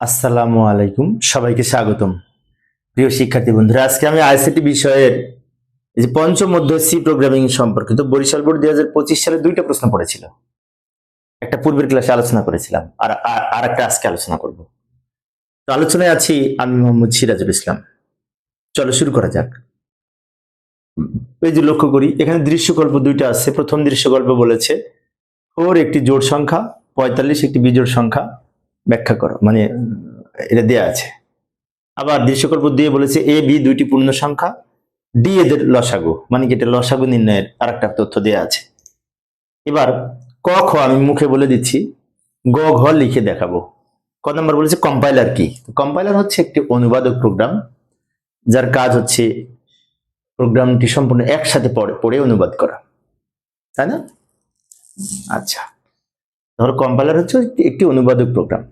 আসসালামু আলাইকুম। সবাইকে স্বাগতম। প্রিয় শিক্ষার্থী বন্ধুরা, আজকে আমি আইসিটি বিষয়ের যে পঞ্চম অধ্যায় সি প্রোগ্রামিং সম্পর্কিত বরিশাল বোর্ড দুই হাজার পঁচিশ সালে দুইটা প্রশ্ন পড়েছিল। একটা পূর্বের ক্লাসে আলোচনা করেছিলাম, আর আর- একটা আজকে আলোচনা করব। তো আলোচনায় আছি আমি মোহাম্মদ সিরাজুল ইসলাম। চলো শুরু করা যাক। এই যে লক্ষ্য করি, এখানে দৃশ্যকল্প দুইটা আছে। প্রথম দৃশ্যকল্প বলেছে, ওর একটি জোড় সংখ্যা, পঁয়তাল্লিশ একটি বিজোড় সংখ্যা। ব্যাখ্যা করো মানে এটা দেয়া আছে। আবার দৃশ্যকল্প দিয়ে বলেছে এ, বি দুইটি পূর্ণ সংখ্যা, ডি এদের লসাগু মানে কি এটা লসাগু নির্ণয়ের আর একটা তথ্য দেয়া আছে। এবার ক, খ আমি মুখে বলে দিচ্ছি, গ, ঘ লিখে দেখাবো। ক নম্বর বলেছে কম্পাইলার কি? কম্পাইলার হচ্ছে একটি অনুবাদক প্রোগ্রাম, যার কাজ হচ্ছে প্রোগ্রামটি সম্পূর্ণ একসাথে পড়ে পড়ে অনুবাদ করা। তাই না? আচ্ছা ধরো কম্পাইলার হচ্ছে একটি অনুবাদক প্রোগ্রাম।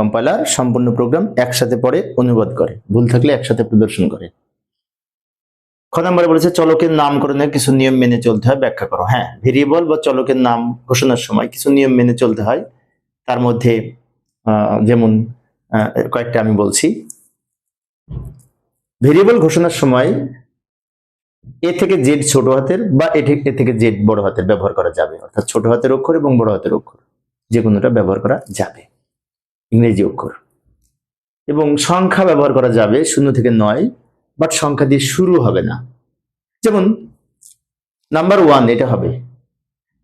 কম্পাইলার সম্পূর্ণ প্রোগ্রাম একসাথে পড়ে, অনুবাদ করে। ভুল থাকলে একসাথে প্রদর্শন করে। খ নম্বরে বলেছে, চলকের নামকরণের কিছু নিয়ম মেনে চলতে হয়, ব্যাখ্যা করো। হ্যাঁ ভেরিয়েবল বা চলকের নাম ঘোষণার সময় কিছু নিয়ম মেনে চলতে হয়। তার মধ্যে যেমন কয়েকটা আমি বলছি। ভেরিয়েবল ঘোষণার সময় এ থেকে জেড ছোট হাতের বা এ থেকে জেড বড় হাতের ব্যবহার করা যাবে। অর্থাৎ ছোট হাতের অক্ষর এবং বড় হাতের অক্ষর। যে কোনোটা ব্যবহার করা যাবে। ইংরেজি অক্ষর। এবং সংখ্যা ব্যবহার করা যাবে শূন্য থেকে নয় বাট সংখ্যা দিয়ে শুরু হবে না। যেমন নাম্বার ওয়ান এটা হবে,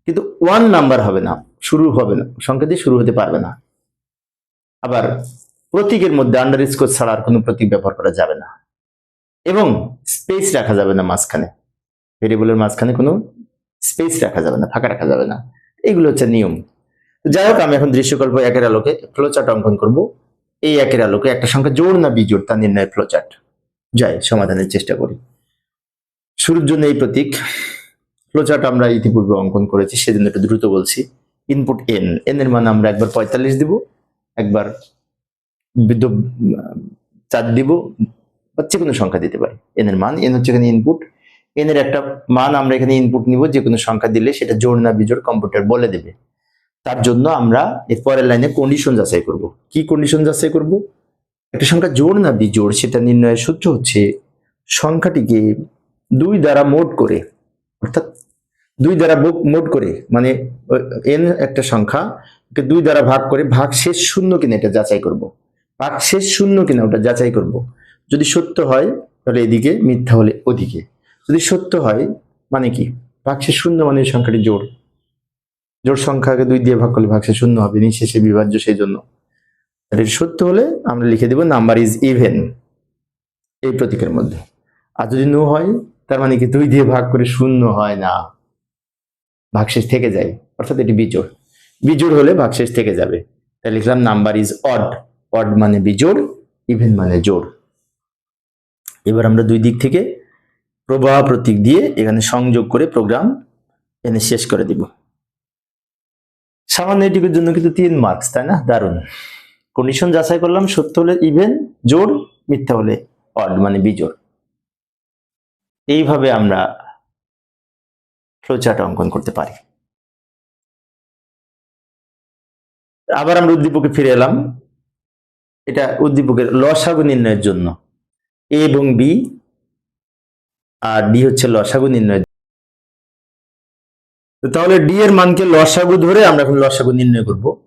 কিন্তু ওয়ান নাম্বার হবে না, শুরু হবে না, সংখ্যা দিয়ে শুরু হতে পারবে না। আবার প্রতীকের মধ্যে আন্ডার স্কোর ছাড়া আর কোনো প্রতীক ব্যবহার করা যাবে না। এবং স্পেস রাখা যাবে না মাঝখানে। ভেরিয়েবলের মাঝখানে কোনো স্পেস রাখা যাবে না, ফাঁকা রাখা যাবে না। এগুলো হচ্ছে নিয়ম। যাই হোক আমি এখন দৃশ্যকল্প একের আলোকে ফ্লোচার্ট অঙ্কন করব। এই একের আলোকে একটা সংখ্যা জোড় না বিজোড় তা নির্ণয় ফ্লোচার্ট যাই, সমাধানের চেষ্টা করি। শুরুর জন্য এই প্রতীক। ফ্লোচার্ট আমরা ইতিপূর্বে অঙ্কন করেছি, সেজন্য একটু দ্রুত বলছি। ইনপুট এন এন এর মান আমরা একবার পঁয়তাল্লিশ দিব, একবার বিদ্যুৎ, চার দিব, বা যে কোনো সংখ্যা দিতে পারি। এন এর মান এন হচ্ছে এখানে ইনপুট এন এর একটা মান আমরা এখানে ইনপুট নিব যে কোনো সংখ্যা দিলে সেটা জোড় না বিজোড় কম্পিউটার বলে দেবে। তার জন্য আমরা এর পরের লাইনে কন্ডিশন যাচাই করব। কি কন্ডিশন যাচাই করব? একটা সংখ্যা জোড় না বিজোড়, সেটা নির্ণয়ের সূত্র হচ্ছে সংখ্যাটিকে দুই দ্বারা মোড করে, অর্থাৎ দুই দ্বারা মোড করে মানে এন একটা সংখ্যা দুই দ্বারা ভাগ করে ভাগ শেষ শূন্য কিনা এটা যাচাই করব। ভাগ শেষ শূন্য কিনা ওটা যাচাই করব। যদি সত্য হয়, তাহলে এদিকে, মিথ্যা হলে ওদিকে। যদি সত্য হয় মানে কি? ভাগ শেষ শূন্য মানে সংখ্যাটি জোড়। জোড় সংখ্যাকে দুই দিয়ে ভাগ করলে ভাগশেষ শূন্য হবে নিঃশেষে বিভাজ্য সেই জন্য তাহলে সত্য হলে আমরা লিখে দেব নাম্বার ইজ ইভেন এই প্রতীকের মধ্যে। আর যদি নো হয়, তার মানে কি দুই দিয়ে ভাগ করে শূন্য হয় না। ভাগশেষ থেকে যায়, অর্থাৎ এটি বিজোড়। বিজোড় হলে ভাগশেষ থেকে যাবে। তাই লিখলাম নাম্বার ইজ অড অড মানে বিজোড় ইভেন মানে জোড়। এবার আমরা দুই দিক থেকে প্রবাহ প্রতীক দিয়ে এখানে সংযোগ করে প্রোগ্রাম এনে শেষ করে দিব। সামান্য এটুকুর জন্য কিন্তু তিন মার্কস তাই না? দারুণ। কন্ডিশন যাচাই করলাম, সত্য হলে ইভেন জোর, মিথ্যা হলে অড মানে বিজোড়। এইভাবে আমরা ফ্লোচার্ট অঙ্কন করতে পারি। আবার আমরা উদ্দীপকে ফিরে এলাম। এটা উদ্দীপকের লসাগু নির্ণয়ের জন্য। এ এবং বি আর ডি হচ্ছে লসাগু নির্ণয় তো তাহলে ডি এর মানকে লসাগু ধরে আমরা এখন লসাগু নির্ণয় করব।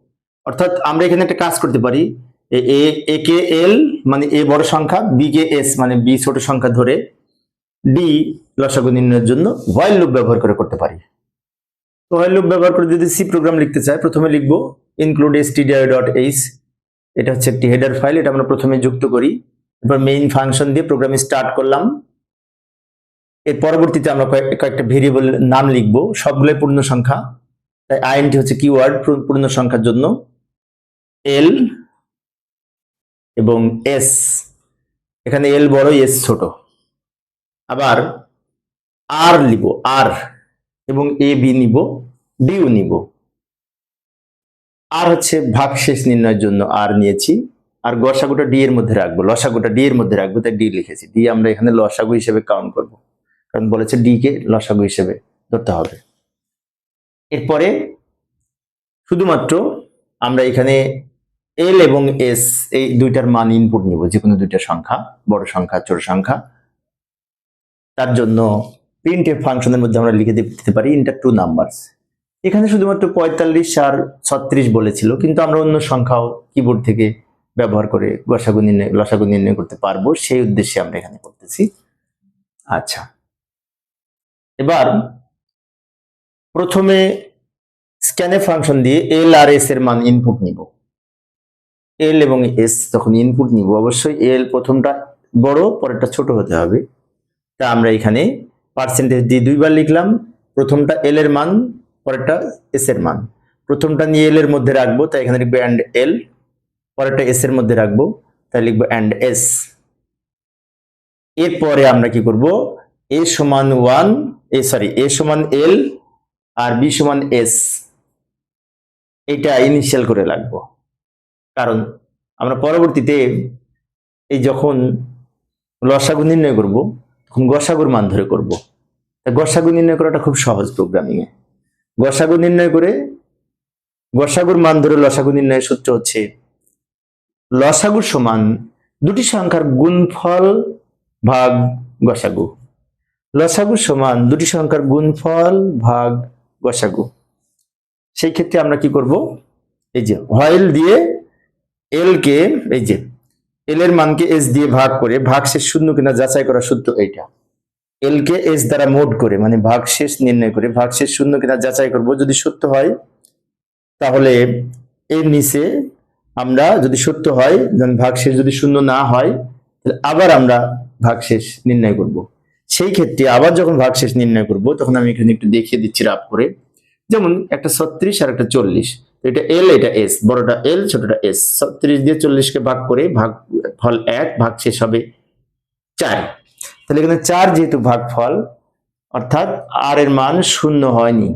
অর্থাৎ আমরা এখানে একটা কাজ করতে পারি। এ- এ কে এল মানে এ বড় সংখ্যা, বি কে এস মানে বি ছোট সংখ্যা ধরে ডি লসাগু নির্ণয়ের জন্য হোয়াইল লুপ ব্যবহার করে করতে পারি। তো হোয়াইল লুপ ব্যবহার করে যদি সি প্রোগ্রাম লিখতে চাই, প্রথমে লিখব ইনক্লুড এসটিডিআই ডট এইচ এটা হচ্ছে একটি হেডার ফাইল এটা আমরা প্রথমে যুক্ত করি। এবার মেইন ফাংশন দিয়ে প্রোগ্রাম স্টার্ট করলাম। এর পরবর্তীতে আমরা কয়েক- কয়েকটা ভেরিয়েবল নাম লিখব, সবগুলোই পূর্ণ সংখ্যা। তাই আইএনটি হচ্ছে কিওয়ার্ড পূর্ণ সংখ্যার জন্য এল এবং এস এখানে এল বড় এস ছোট। আবার আর লিব আর এবং এ বি নিব ডিও নিব। আর হচ্ছে ভাগশেষ নির্ণয়ের জন্য আর নিয়েছি। আর গসাগুটা ডি এর মধ্যে রাখব, লসাগুটা ডি এর মধ্যে রাখব, তাই ডি লিখেছি। ডি আমরা এখানে লসাগু হিসেবে কাউন্ট করব। কারণ বলেছে ডি কে লসাগু হিসেবে ধরতে হবে। এরপরে শুধুমাত্র আমরা এখানে এল এবং এস এই দুইটার মান ইনপুট নিব যে কোনো দুইটা সংখ্যা, বড় সংখ্যা, ছোট সংখ্যা। তার জন্য প্রিন্ট এফ ফাংশনের মধ্যে আমরা লিখে দিতে পারি ইন্টার টু নাম্বারস এখানে শুধুমাত্র পঁয়তাল্লিশ আর ছত্রিশ বলেছিল, কিন্তু আমরা অন্য সংখ্যাও কিবোর্ড থেকে ব্যবহার করে গসাগু নির্ণয়, লসাগু নির্ণয় করতে পারব, সেই উদ্দেশ্যে আমরা এখানে করতেছি। আচ্ছা। এবার প্রথমে স্ক্যানে ফাংশন দিয়ে এল আর এস এর মান ইনপুট নিব। এল এবং এস তখন ইনপুট নিব, অবশ্যই এল প্রথমটা বড়, পরেরটা ছোট হতে হবে। তা আমরা এখানে পার্সেন্টেজ দিয়ে দুইবার লিখলাম। প্রথমটা এল এর মান, পরেরটা এস এর মান। প্রথমটা নিয়ে এল এর মধ্যে রাখব, তাই এখানে লিখব অ্যান্ড এল পরেরটা এস এর মধ্যে রাখব, তাই লিখব অ্যান্ড এস এরপরে আমরা কি করব? এ সমান ওয়ান এ সরি এ সমান এল আর বি সমান এস এটা ইনিশিয়াল করে রাখব কারণ আমরা পরবর্তীতে এই যখন লসাগু নির্ণয় করব, তখন গসাগুর মান ধরে করব। গসাগু নির্ণয় করাটা খুব সহজ প্রোগ্রামিং এ। গসাগু নির্ণয় করে গসাগুর মান ধরে লসাগু নির্ণয়ের সূত্র হচ্ছে লসাগুর সমান দুটি সংখ্যার গুণফল ভাগ গসাগু। লসাগু সমান দুটি সংখ্যার গুণফল ভাগ গসাগু। সেই ক্ষেত্রে আমরা কি করব? এই যে হয়েল দিয়ে এল কে, এই যে এল এর মানকে এস দিয়ে ভাগ করে ভাগ শেষ শূন্য কিনা যাচাই করা সূত্র এইটা। এল কে এস দ্বারা মোড করে মানে ভাগ শেষ নির্ণয় করে ভাগ শেষ শূন্য কিনা যাচাই করব যদি সত্য হয়, তাহলে এর নিচে আমরা যদি সত্য হয় ভাগ শেষ যদি শূন্য না হয়, তাহলে আবার আমরা ভাগ শেষ নির্ণয় করব। সেই ক্ষেত্রে আবার যখন ভাগ শেষ নির্ণয় করব, তখন আমি এখানে একটু দেখিয়ে দিচ্ছি রাপ করে। যেমন একটা ছত্রিশ আর একটা চল্লিশ। এটা এল এটা এস বড়টা এল ছোটটা এস ছত্রিশ দিয়ে চল্লিশকে ভাগ করে ভাগ, ফল এক ভাগ শেষ হবে চার। তাহলে এখানে চার যেহেতু ভাগ ফল অর্থাৎ আর এর মান শূন্য হয়নি।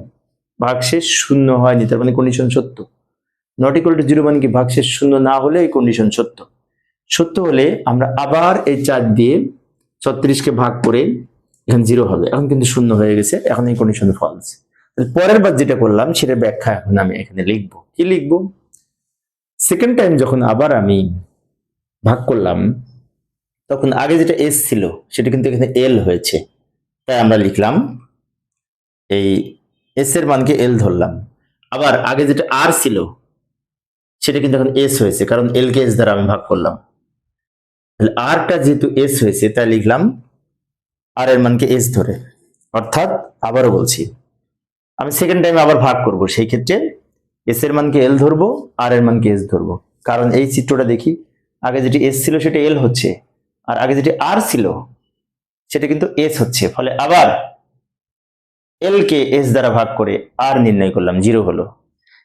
ভাগশেষ শূন্য হয়নি, তার মানে কন্ডিশন সত্য। নট ইকুয়াল টু জিরো মানে কি? ভাগশেষ শূন্য না হলে এই কন্ডিশন সত্য। সত্য হলে আমরা আবার এই চার দিয়ে ছত্রিশকে ভাগ করে এখানে জিরো হবে। এখন কিন্তু শূন্য হয়ে গেছে, এখন এই কন্ডিশন ফলস পরের বার যেটা করলাম সেটা ব্যাখ্যা এখন আমি এখানে লিখব। কি লিখব? সেকেন্ড টাইম যখন আবার আমি ভাগ করলাম, তখন আগে যেটা এস ছিল, সেটা কিন্তু এখানে এল হয়েছে। তাই আমরা লিখলাম, এই এস এর মানকে এল ধরলাম। আবার আগে যেটা আর ছিল, সেটা কিন্তু এখন এস হয়েছে, কারণ এল কে এস দ্বারা আমি ভাগ করলাম। আরটা যেহেতু এস হয়েছে তাই লিখলাম আর এর মানকে এস ধরে। অর্থাৎ আবারও বলছি, আমি সেকেন্ড টাইম আবার ভাগ করব, সেই ক্ষেত্রে এস এর মানকে এল ধরবো আর এর মানকে এস ধরবো। কারণ এই চিত্রটা দেখি, আগে যেটি এস ছিল সেটা এল হচ্ছে, আর আগে যেটি আর ছিল সেটা কিন্তু এস হচ্ছে। ফলে আবার এল কে এস দ্বারা ভাগ করে আর নির্ণয় করলাম জিরো হলো।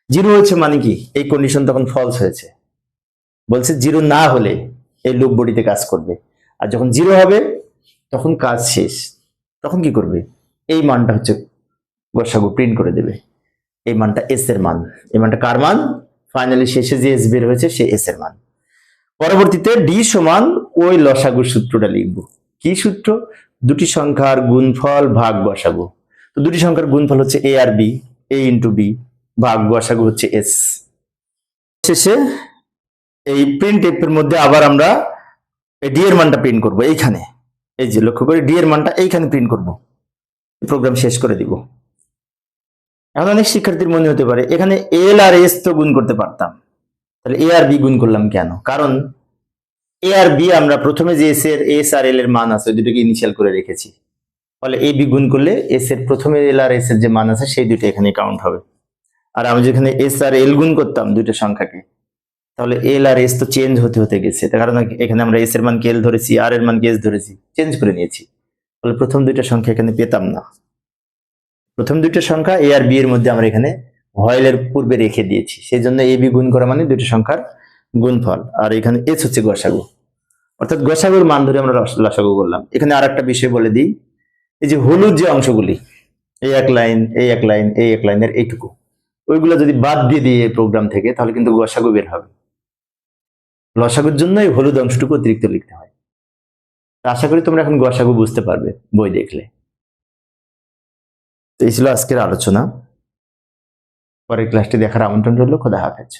জিরো হচ্ছে মানে কি? এই কন্ডিশন তখন ফলস হয়েছে। বলছে জিরো না হলে এই লুপ বডিতে কাজ করবে। আর যখন জিরো হবে, তখন কাজ শেষ। তখন কি করবে? এই মানটা হচ্ছে গসাগু প্রিন্ট করে দেবে। এই মানটা এস এর মান। এই মানটা কার মান? ফাইনালি শেষে যে এস বের হয়েছে, সে এস এর মান। পরবর্তীতে ডি সমান ওই লসাগুর সূত্রটা লিখব। কি সূত্র? দুটি সংখ্যার গুণফল ভাগ গসাগু তো দুটি সংখ্যার গুণফল হচ্ছে এ আর বি এ ইন্টু বি ভাগ গসাগু হচ্ছে এস শেষে এই প্রিন্ট এর মধ্যে আবার আমরা ডি এর মানটা প্রিন্ট করব এইখানে। এই যে লক্ষ্য করে ডি এর মানটা এইখানে প্রিন্ট করব। প্রোগ্রাম শেষ করে দিব। এখন অনেক শিক্ষার্থীর মনে হতে পারে, এখানে এল আর এস তো গুণ করতে পারতাম। তাহলে এ আর বি গুণ করলাম কেন? কারণ এ আর বি আমরা প্রথমে যে এস এর এস আর এল এর মান আছে দুটোকে ইনিশিয়াল করে রেখেছি। ফলে এ বি গুণ করলে এস এর প্রথমে এল আর এস এর যে মান আছে, সেই দুটো এখানে কাউন্ট হবে। আর আমি যেখানে এস আর এল গুণ করতাম, দুটো সংখ্যাকে তাহলে এল আর এস তো চেঞ্জ হতে হতে গেছে। তার কারণ এখানে আমরা এস এর মানকে এল ধরেছি আর এর মানকে এস ধরেছি চেঞ্জ করে নিয়েছি। তাহলে প্রথম দুইটা সংখ্যা এখানে পেতাম না। প্রথম দুইটা সংখ্যা এ আর বি এর মধ্যে আমরা এখানে ভয়েলের পূর্বে রেখে দিয়েছি। সেই জন্য এ বি গুণ করা মানে দুইটা সংখ্যার গুণফল। আর এখানে এস হচ্ছে গসাগু। অর্থাৎ গসাগুর মান ধরে আমরা লসাগু করলাম। এখানে আর একটা বিষয় বলে দিই। এই যে হলুদ যে অংশগুলি, এই এক লাইন, এই এক লাইন, এই এক লাইনের এইটুকু, ওইগুলো যদি বাদ দিয়ে দিয়ে প্রোগ্রাম থেকে, তাহলে কিন্তু গসাগু বের হবে। লসাগুর জন্যই হলুদ অংশটুকু অতিরিক্ত লিখতে হয়। আশা করি তোমরা এখন গসাগু বুঝতে পারবে, বই দেখলে। তো এই ছিল আজকের আলোচনা। পরের ক্লাসটি দেখার আমন্ত্রণ রইল, খোদা হাফেজ।